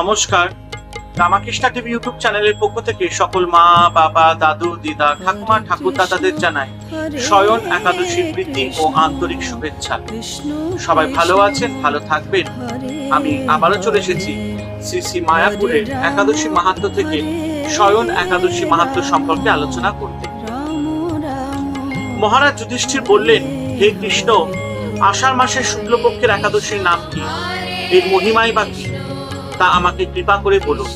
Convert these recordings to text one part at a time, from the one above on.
নমস্কার। Ramakrishna TV YouTube চ্যানেলের পক্ষ থেকে সকল মা, বাবা, দাদু, দিদা, ঠাকুমা ঠাকুর দাদাদের জানাই স্বয়ন একাদশীর প্রীতি ও আন্তরিক শুভেচ্ছা। সবাই ভালো আছেন, ভালো থাকবেন। আমি আবারও চলে এসেছি শ্রী শ্রী মায়াপুরের একাদশী মাহাত্ম থেকে স্বয়ন একাদশী মাহাত্ম সম্পর্কে আলোচনা করতে। মহারাজ যুধিষ্ঠির বললেন, হে কৃষ্ণ, আষাঢ় মাসের শুক্লপক্ষের একাদশীর নাম কি? এর মহিমাই বা কি? তা আমাকে কৃপা করে বলুন।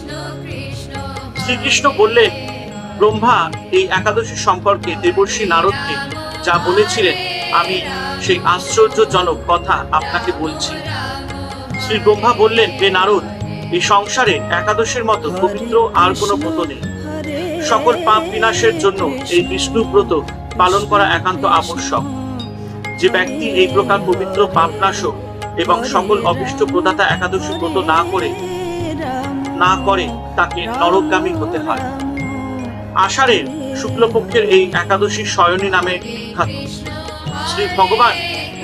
শ্রীকৃষ্ণ বললেন, ব্রহ্মা, এই একাদশী সম্পর্কে দেবর্ষী নারদকে যা বলেছিলেন, আমি সেই আশ্চর্যজনক কথা আপনাকে বলছি। শ্রী ব্রহ্মা বললেন, হে নারদ, এই সংসারে একাদশের মতো পবিত্র আর কোনো ব্রত নেই। সকল পাপ বিনাশের জন্য এই বিষ্ণু ব্রত পালন করা একান্ত আবশ্যক। যে ব্যক্তি এই প্রকার পবিত্র পাপনাশক এবং সকল অভিষ্ট প্রদাতা একাদশী ব্রত না করে না করে তাকে নরকগামী হতে হয়। আষাঢ়ের শুক্লপক্ষের এই একাদশী শয়নী নামে বিখ্যাত শ্রী ভগবান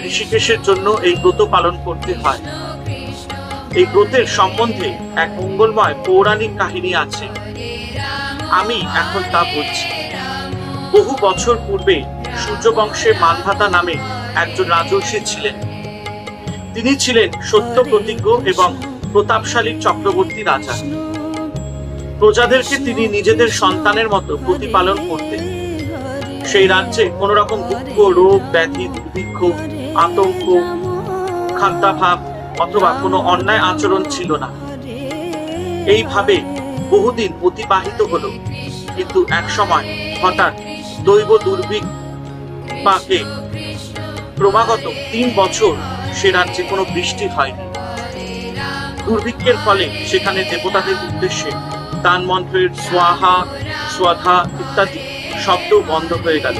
ঋষিকেশের জন্য এই ব্রত পালন করতে হয়। এই ব্রতের সম্বন্ধে এক মঙ্গলময় পৌরাণিক কাহিনী আছে। আমি এখন তা বলছি। বহু বছর পূর্বে সূর্যবংশে মানধাতা নামে একজন রাজর্ষি ছিলেন। তিনি ছিলেন সত্য প্রতিজ্ঞ এবং প্রতাপশালী চক্রবর্তী রাজা। প্রজাদেরকে তিনি নিজেদের সন্তানের মতো প্রতিপালন করতেন। সেই রাজ্যে কোন রকম দুঃখ রোগ ব্যাধি দুর্ভিক্ষ আতঙ্ক খাদ্যাভাব অথবা কোনো অন্যায় আচরণ ছিল না। এইভাবে বহুদিন অতিবাহিত হলো। কিন্তু এক সময় হঠাৎ দৈব দুর্ভিক্ষ পাকে ক্রমাগত তিন বছর সে রাজ্যে কোনো বৃষ্টি হয়নি। দুর্ভিক্ষের ফলে সেখানে দেবতাদের উদ্দেশ্যে দান মন্ত্রের সোয়াহা সোয়াধা ইত্যাদি শব্দ বন্ধ হয়ে গেল।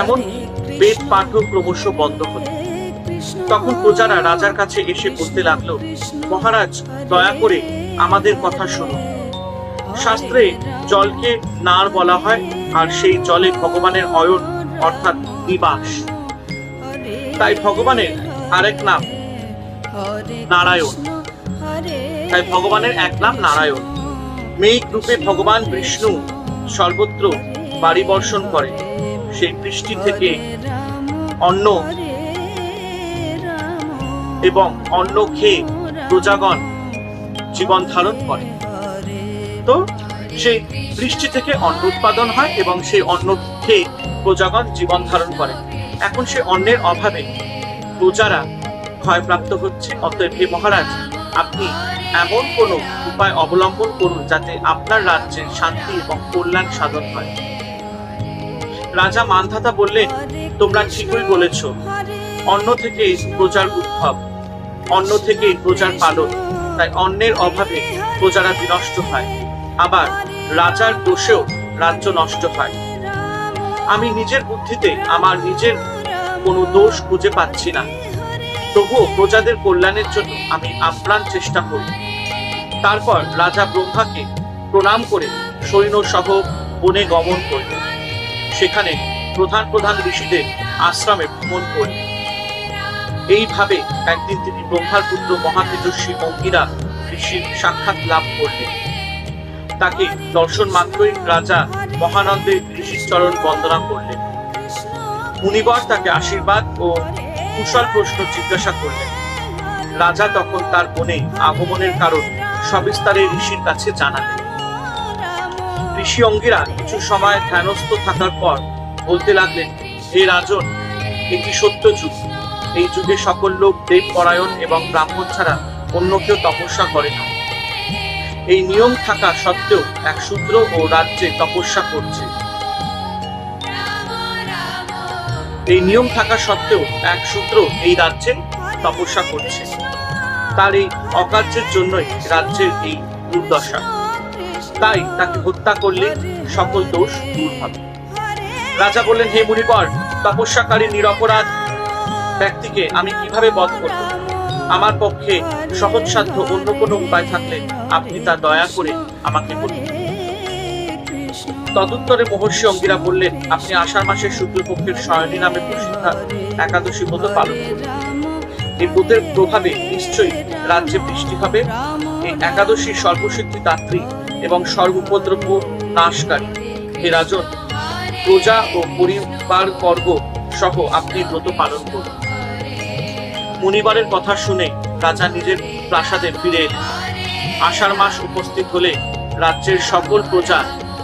এমনকি বেদ পাঠও ক্রমশ বন্ধ হলো। তখন প্রজারা রাজার কাছে এসে বলতে লাগল, মহারাজ, দয়া করে আমাদের কথা শুনুন শাস্ত্রে জলকে নার বলা হয় আর সেই জলে ভগবানের অয়ন অর্থাৎ নিবাস। তাই ভগবানের আরেক নাম নারায়ণ। তাই ভগবানের এক নাম নারায়ণ। মেঘ রূপে ভগবান বিষ্ণু সর্বত্র বাড়ি বর্ষণ করে। সেই বৃষ্টি থেকে অন্ন এবং অন্ন খেয়ে প্রজাগণ জীবন ধারণ করে। তো সেই বৃষ্টি থেকে অন্ন উৎপাদন হয় এবং সেই অন্ন খেয়ে প্রজাগণ জীবন ধারণ করে। এখন সে অন্যের অভাবে প্রজারা ভয়প্রাপ্ত হচ্ছে। অতএব হে মহারাজ, আপনি এমন কোন উপায় অবলম্বন করুন যাতে আপনার রাজ্যের শান্তি এবং কল্যাণ সাধন হয়। রাজা মানধাতা বললেন, তোমরা ঠিকই বলেছ, অন্য থেকে প্রজার উদ্ভব, অন্য থেকে প্রজার পালন, তাই অন্নের অভাবে প্রজারা বিনষ্ট হয়। আবার রাজার দোষেও রাজ্য নষ্ট হয়। আমি নিজের বুদ্ধিতে আমার নিজের কোনো দোষ খুঁজে পাচ্ছি না। তবুও প্রজাদের কল্যাণের জন্য আমি আপ্রাণ চেষ্টা করি। তারপর রাজা ব্রহ্মাকে প্রণাম করে সৈন্য সহ বনে গমন করলেন সেখানে প্রধান প্রধান ঋষিদের আশ্রমে ভ্রমণ করলেন এইভাবে একদিন তিনি ব্রহ্মার পুত্র মহাতেজস্বী অঙ্গিরা ঋষির সাক্ষাৎ লাভ করলেন। তাকে দর্শন মাত্রই রাজা মহানন্দে ঋষির চরণ বন্দনা করলেন। মুনিবর তাকে আশীর্বাদ ও কুশল প্রশ্ন জিজ্ঞাসা করলেন। রাজা তখন তার বনে আগমনের কারণ সবিস্তারে ঋষির কাছে জানালেন। ঋষি অঙ্গিরা কিছু সময় ধ্যানস্থ থাকার পর বলতে লাগলেন, হে রাজন, এটি সত্য যুগ। এই যুগে সকল লোক দেব পরায়ণ এবং ব্রাহ্মণ ছাড়া অন্য কেউ তপস্যা করে না। এই নিয়ম থাকা সত্ত্বেও এক শূদ্র ও রাজ্যে তপস্যা করছে। এই নিয়ম থাকা সত্ত্বেও এক শূদ্র এই রাজ্যে তপস্যা করছে। তার এই অকার্যের জন্যই রাজ্যের এই দুর্দশা। তাই তাকে হত্যা করলে সকল দোষ দূর হবে। রাজা বললেন, হে মুনিবর, তপস্যাকারী নিরপরাধ ব্যক্তিকে আমি কীভাবে বধ করব? আমার পক্ষে সহজসাধ্য অন্য কোনো উপায় থাকলে আপনি তা দয়া করে আমাকে বলুন। তদুত্তরে মহর্ষি অঙ্গিরা বললেন, আপনি আষাঢ় মাসের শুক্লপক্ষের শয়নী নামে প্রসিদ্ধ একাদশী ব্রত পালন করুন। এই ব্রতের প্রভাবে নিশ্চয়ই রাজ্যে বৃষ্টি হবে। এই একাদশী সর্বসিদ্ধি দাত্রী এবং সর্বোপদ্রব্য নাশকারী। হে রাজন, প্রজা ও পরিবার বর্গ সহ আপনি ব্রত পালন করুন। মুনিবারের কথা শুনে রাজা নিজের প্রাসাদে ফিরে আষাঢ় মাস উপস্থিত হলে রাজ্যের সকল প্রজা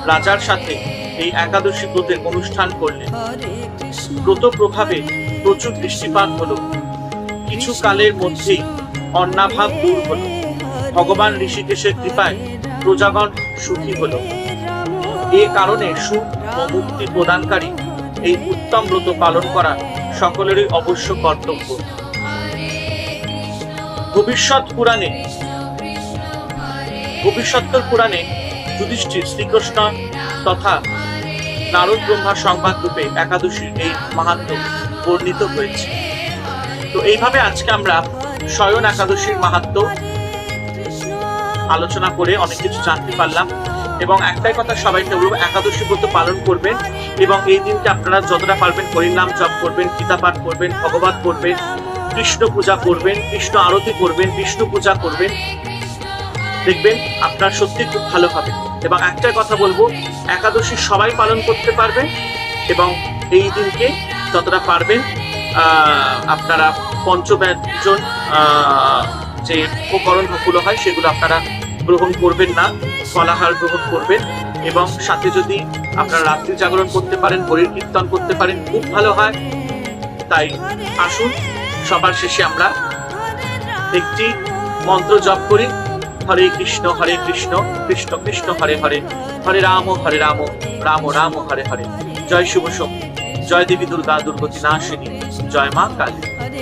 রাজার সাথে এই একাদশী ব্রতের অনুষ্ঠান করলেন। ব্রত প্রভাবে প্রচুর বৃষ্টিপাত হলো। কিছু কালের মধ্যেই অন্নাভাব দূর হলো। ভগবান ঋষিকেশের কৃপায় প্রজাগণ সুখী হলো। এ কারণে সুখ ও মুক্তি প্রদানকারী এই উত্তম ব্রত পালন করা সকলেরই অবশ্য কর্তব্য। ভবিষ্যৎ পুরাণে ভবিষ্যত্তর পুরাণে যুধিষ্ঠির শ্রীকৃষ্ণ তথা নারদ ব্রহ্মা সংবাদ রূপে একাদশীর এই মাহাত্ম বর্ণিত হয়েছে। তো এইভাবে আজকে আমরা স্বয়ন একাদশীর মাহাত্ম আলোচনা করে অনেক কিছু জানতে পারলাম এবং একটাই কথা সবাইকে বলব, একাদশী ব্রত পালন করবেন এবং এই দিনটা আপনারা যতটা পারবেন হরিনাম জপ করবেন, গীতা পাঠ করবেন, ভগবত করবেন কৃষ্ণ পূজা করবেন, কৃষ্ণ আরতি করবেন, বিষ্ণু পূজা করবেন। দেখবেন আপনার সত্যি খুব ভালো হবে। এবং একটাই কথা বলব, একাদশী সবাই পালন করতে পারবেন এবং এই দিনকে যতটা পারবেন আপনারা পঞ্চব্যঞ্জন যে উপকরণগুলো হয় সেগুলো আপনারা গ্রহণ করবেন না, ফলাহার গ্রহণ করবেন এবং সাথে যদি আপনারা রাত্রি জাগরণ করতে পারেন, হরির কীর্তন করতে পারেন, খুব ভালো হয়। তাই আসুন সবার শেষে আমরা একটি মন্ত্র জপ করি, হরে কৃষ্ণ হরে কৃষ্ণ কৃষ্ণ কৃষ্ণ, হরে হরে হরে রাম হরে রাম রাম রাম, হরে হরে। জয় শুভ শক্তি। জয় দেবী দুর্গা, দুর্গতি নাশিনী। জয় মা কালী।